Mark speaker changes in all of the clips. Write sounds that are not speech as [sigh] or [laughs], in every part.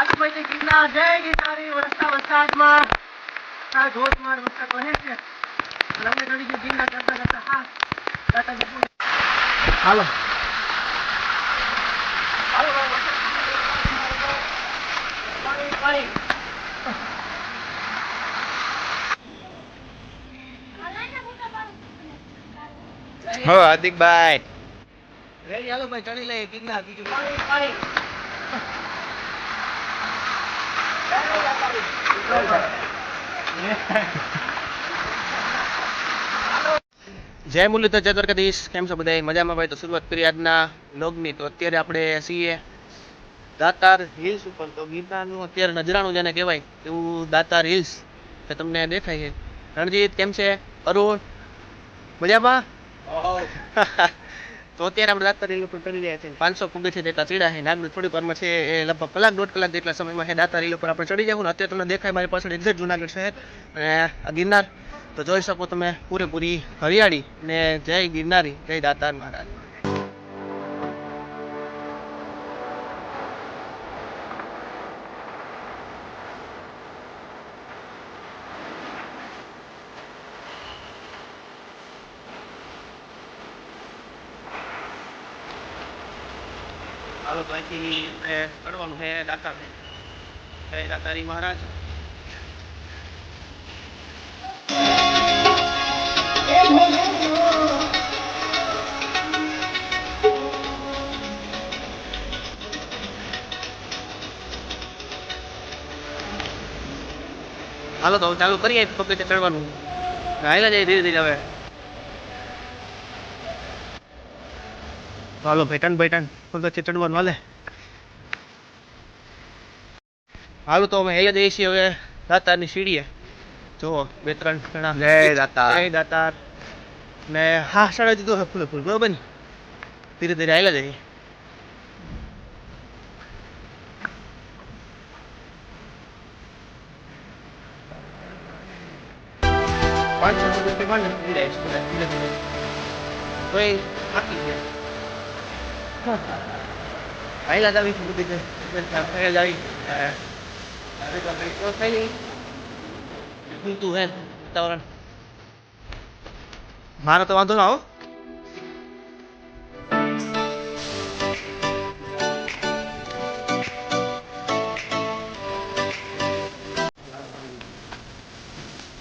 Speaker 1: આજુબાજુ ગિરનાર જય ગીતારી વરસતા વરસાદમાં આ ધોધમાર વરસાદ વહે છે. અમે ચડી ગયું ગિરનાર કરતા કરતા હા. દાતા જપુ હાલો. પાણી પાણી.
Speaker 2: હો હાર્દિકભાઈ.
Speaker 1: રેડી હાલો ભાઈ ચડી લઈએ ગિરનાર બીજું પાણી પાણી. [laughs]
Speaker 2: જય મુરલીધર જય દ્વારકાધીશ. કેમ છો બધા મજામાં ભાઈ? તો શરૂઆત આજના લોગની તો અત્યારે આપણે છીએ દાતાર હિલ્સ ઉપર. તો ગીતાનું અત્યારે નજરાણું જેને કહેવાય એવું દાતાર હિલ્સ કે તમને દેખાય છે. રણજીત કેમ છે? અરુણ મજામાં? [laughs] તો અત્યારે આપણે દાતાર હિલ ઉપર ચડી રહ્યા છીએ. પાંચસો પગથિયા જેટલા ચડ્યા છે. નાગનું થોડીક વારમાં છે એ લગભગ કલાક, દોઢ કલાક જેટલા સમયમાં છે દાતાર હિલ ઉપર આપણે ચડી જવું. ને અત્યારે તમને દેખાય મારી પાછળ એક્ઝેક્ટ જુનાગઢ શહેર અને ગિરનાર. તો જોઈ શકો તમે પૂરેપૂરી હરિયાળી ને જય ગિરનારી, જય દાતાર મહારાજ. હાલો, તો અહીંથી કરવાનું છે, દાતાર જય દાતારી મહારાજ. હાલો, તો ચાલુ કરીએ પગથિયે ચડવાનું. હાલ્યા જાય ધીરે ધીરે હવે. હાલો ભેટન ભેટન પગથિયે ચડવાનું હાલે હાલો તો અમે હેલ્યા જઈએ છીએ હવે દાતારની સીડીએ જુઓ બે ત્રણ જણા
Speaker 3: જય દાતાર.
Speaker 2: જય દાતાર ને હા સાડા દીધો ફૂલે ફૂલ બરોબર ને ધીરે ધીરે આવેલા જઈએ પાંચસો રૂપિયા ધીરે ધીરે ધીરે ધીરે તો એ થાકી ગયા હાલ્યા જાવી બધી હાલ્યા જાવી તો થઈ ગઈ ઊંધું હે વાતાવરણ મારો તો વાંધો ના હો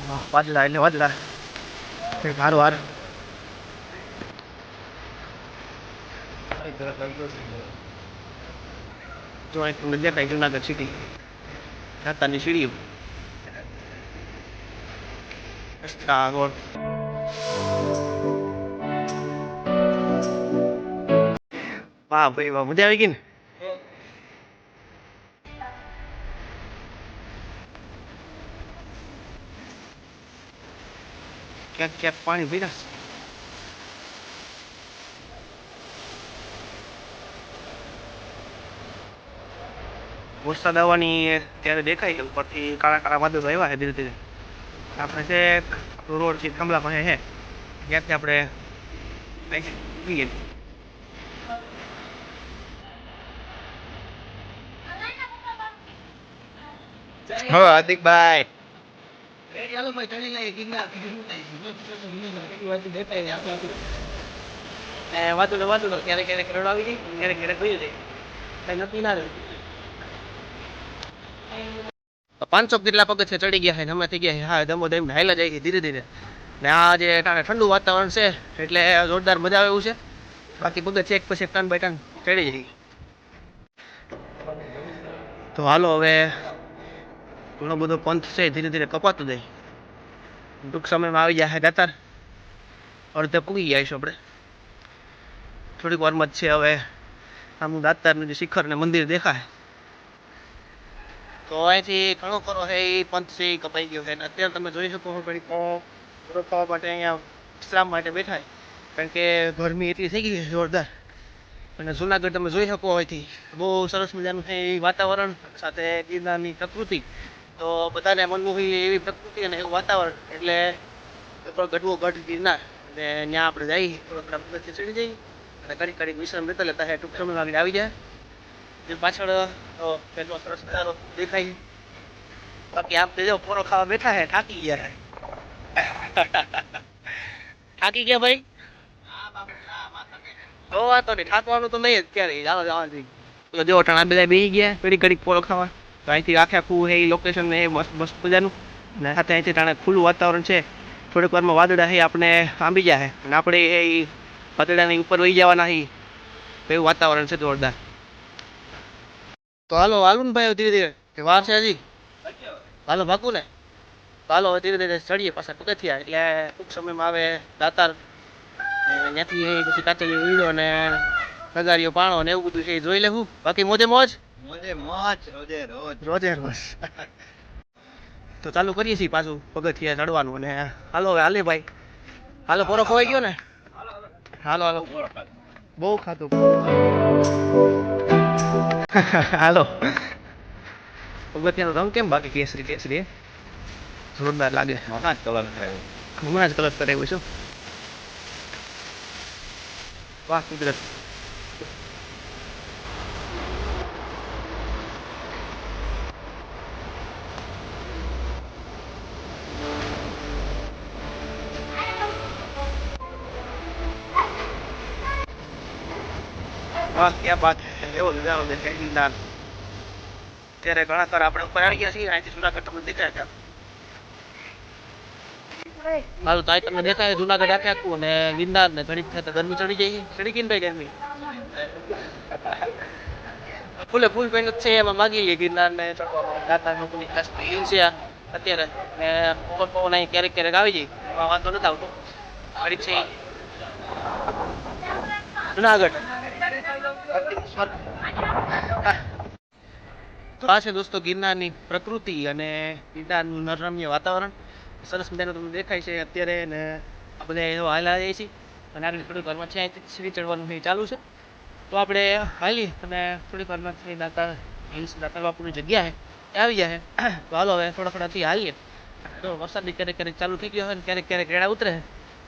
Speaker 2: વાહ, વાદળા એટલે વાદળા કંઈક હારું હાર જો અહીં તમને દેખાય જુનાગઢ સિટી દાતાની સીડી રસ્તા રોડ વાહ ભાઈ વાહ મજા આવી ગઈ ને ક્યાંક વરસાદ આવવાની ત્યારે દેખાય ઉપરથી કાળા કાળા વાદળો આવ્યા છે ધીરે ધીરે. આપણે છે રોડથી થાંભલા પાસે છે. ત્યાંથી આપણે જઈએ.
Speaker 3: હો હાર્દિકભાઈ
Speaker 2: વાતું વાતું ક્યારેક ક્યારેક રડ આવી જાય ક્યારેક ક્યારેક ભરી જાય. કઈ નક્કી ના રહે. પાંચસો જેટલા પગથિયા ચડી ગયા છે અમે થઈ ગયા છે. હા ધમો ધમ હાઈલા જાય ધીરે ધીરે. ને આ જે ટાણે ઠંડુ વાતાવરણ છે, એટલે જોરદાર મજા આવે એવું છે. બાકી પગથિયા એક પછી એક ટન બાય ટન ચડી જાય. તો હાલો હવે ઘણો બધો પંથ છે, ધીરે ધીરે કપાતું જાય. ટૂંક સમયમાં આવી જાય દાતાર અડધે પૂગી ગયા છે આપણે. થોડીક વારમાં જ છે હવે. આમ દાતારનું જે શિખર ને મંદિર દેખાય. તો અહીંથી ઘણો ખરો છે એ પંથ કપાઈ ગયો છે. અને અત્યારે તમે જોઈ શકો છો ઘડીક રોકાવા માટે અહીંયા વિશ્રામ માટે બેઠા. કારણ કે ગરમી એટલી થઈ ગઈ છે જોરદાર. અને જુનાગઢ તમે જોઈ શકો અહીંથી. બહુ સરસ મજાનું છે એ વાતાવરણ, સાથે ગિરનારની પ્રકૃતિ. તો બધાને મનમોહી એવી પ્રકૃતિ અને એવું વાતાવરણ. એટલે પેપર ગઢવો ગઢ ગિરનાર. અને ત્યાં આપણે જઈએ થોડા ચડી જઈએ. અને કરી ઘડીક વિશ્રામ લેતા લેતા ટૂંક સમયમાં આવી જાય. પાછળ તો સરસ નજારો દેખાય. બાકી આમ તો પોરો ખાવા બેઠા હે, થાકી ગયા હે. [laughs] થાકી ગયા ભાઈ? તો વાંધો નહીં, થાકવાનું તો નહીં અત્યારે ચાલો જવા બધા બેસી ગયા ઘડી ઘડીક પોરો ખાવા. તો અહીંથી આખે આખું એ લોકેશન એ મસ્ત મસ્ત મજાનું. સાથે અહીંથી ટાણે ખુલ્લું વાતાવરણ છે. થોડીક વારમાં વાદળા છે આપણે આંબી જાય અને આપણે એ વાદળાની ઉપર વહી જવાના હી. એવું વાતાવરણ છે જોરદાર. તો હાલો હાલું ને ભાઈ ધીરે ધીરે. કે વાર છે હજી? હાલો ભાગવું ને. તો હાલો ધીરે ધીરે ચડીએ પાછા પગથિયા. એટલે ટૂંક સમયમાં આવે દાતાર. ત્યાંથી પછી કાચેલી વીડો ને નગારીઓ પાણો ને એવું બધું છે એ જોઈ લેવું. બાકી મોજે મોજ?
Speaker 3: મોજે મોજ રોજે રોજ.
Speaker 2: રોજે રોજ. તો ચાલુ કરીએ છીએ પાછું પગથિયા ચડવાનું ને. હાલો હવે હાલે ભાઈ. હાલો પોરો ખોવાઈ ગયો ને? હાલો હાલો. બહુ ખાતું. હાલો પગથિયાનો રંગ કેમ બાકી કેસરી કેસરી હે? જોરદાર લાગે
Speaker 3: મહાન કલર થયો
Speaker 2: હમણાં જ કલર કરાવ્યું છું વાહ કુદરત વાહ ક્યાં બાત હે. એવો નજારો દેખાય ગિરનાર ત્યારે ઘણા ખરા આપણે ઉપર આવી ગયા છીએ, અહીંથી જુનાગઢ તમને દેખાય ને ચડી જાય ચડી ગઈ ફૂલે પેન્ટ છે, એમાં માગી ગિરનાર ને દાતા અત્યારે, ને પવન પવન ક્યારેક ક્યારેક આવી જાય, એમાં વાંધો નથી આવતો. છે. જુનાગઢ. તો આ છે દોસ્તો ગિરનારની પ્રકૃતિ અને ગિરનારનું નરમ્ય વાતાવરણ. સરસ મજાનું તમને દેખાય છે અત્યારે ને આપણે હાલા જઈએ છીએ. અને આગળ થોડીક વારમાં છે સીડી ચડવાનું ચાલુ છે. તો આપણે હાલી અને થોડીક વારમાં છે દાતા હિલ્સ દાતા બાપુની જગ્યા આવી જાય તો હાલો હવે થોડા થોડાથી હાલીએ. તો વરસાદની ક્યારેક ક્યારેક ચાલુ થઈ ગયો હોય ને ક્યારેક ક્યારેક રેડા ઉતરે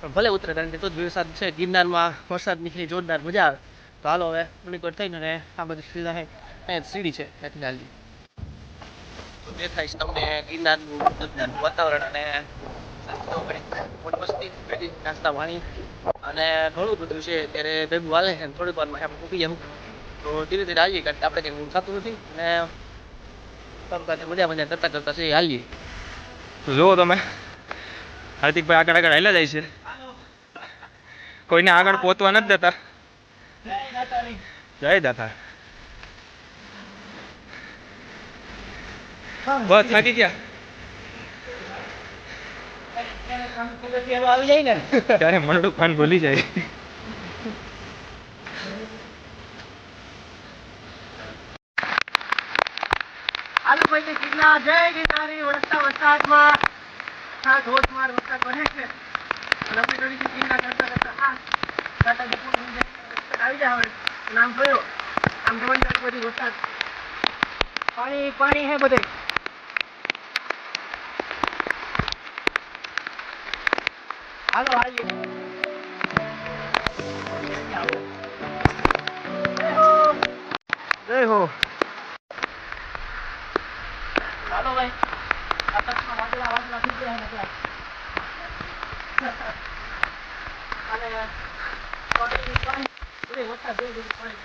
Speaker 2: પણ ભલે ઉતરે, કારણ કે તો જ વરસાદ છે. ગિરનારમાં વરસાદ નીકળી, જોરદાર મજા આવે. તો હાલો હવે થોડીક વાર થઈને અને આ બધી સીધા છે અહીંયા સીડી છે એટલી તો છે તમને ગિરનારનું જોરદારનું વાતાવરણ અને મસ્તી નાસ્તા પાણી અને ઘણું બધું છે ત્યારે ભેગું હાલે છે થોડીક વારમાં આપણે મૂકી જાઉં. તો ધીરે ધીરે હાલીએ કારણ કે આપણે કંઈ ઊંઘ થતું નથી અને મજા મજા કરતા કરતા છે હાલીએ.
Speaker 4: જુઓ તમે હાર્દિકભાઈ આગળ આગળ હાલ્યા જાય છે. કોઈને આગળ પહોંચવા નથી દેતા. જય દાતા બસ, થાકી ગયા?
Speaker 2: આવી જાય. ને
Speaker 4: ત્યારે મનડું ખાન ભૂલી જાય
Speaker 1: આલુ વરસાદ પડે છે. અમે થોડી કરતા આવી જાય હવે. નામ જોયો આમ જોવાની બધી વરસાદ. પાણી પાણી હે બધે? હાલો, હાલીએ.
Speaker 2: જય હો.
Speaker 1: ચાલો ભાઈ. આકાશમાં વાદળા વાદળા થઈ ગયા બધા. અને બધે વરસાદ જેવું બધું પાણી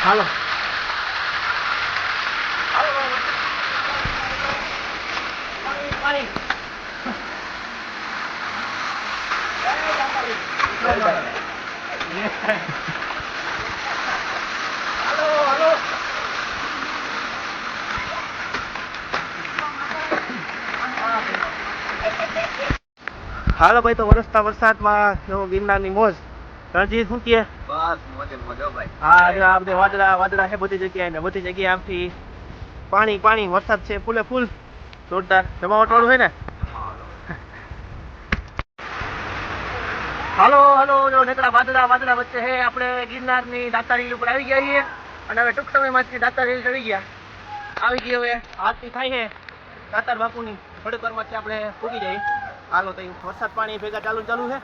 Speaker 1: હાલો હાલો ભાઈ.
Speaker 2: તો વરસતા વરસાદમાં ગિરનારની મોજ રણજીત શું કહે?
Speaker 3: બસ મોજે મોજો ભાઈ.
Speaker 2: હા જો આ બધે વાદળા વાદળા છે બધી જગ્યાએ ને બધી જગ્યાએ આમથી પાણી પાણી વરસાદ છે ફૂલે ફૂલ. જોરદાર. જમાવટ વાળું હોય ને? હાલો હાલો જો નેકડા વાદળા વાદળા વચ્ચે છે. આપણે ગિરનારની દાતારી ઉપર આવી ગયા છીએ. અને હવે ટૂંક સમયમાં દાતાર ચડી ગયા. આવી ગઈ હવે આરતી થાય છે. દાતાર બાપુની થોડીક વારમાં આપણે પૂગી જઈએ. હાલો તો વરસાદ પાણી ભેગા ચાલુ ચાલુ છે.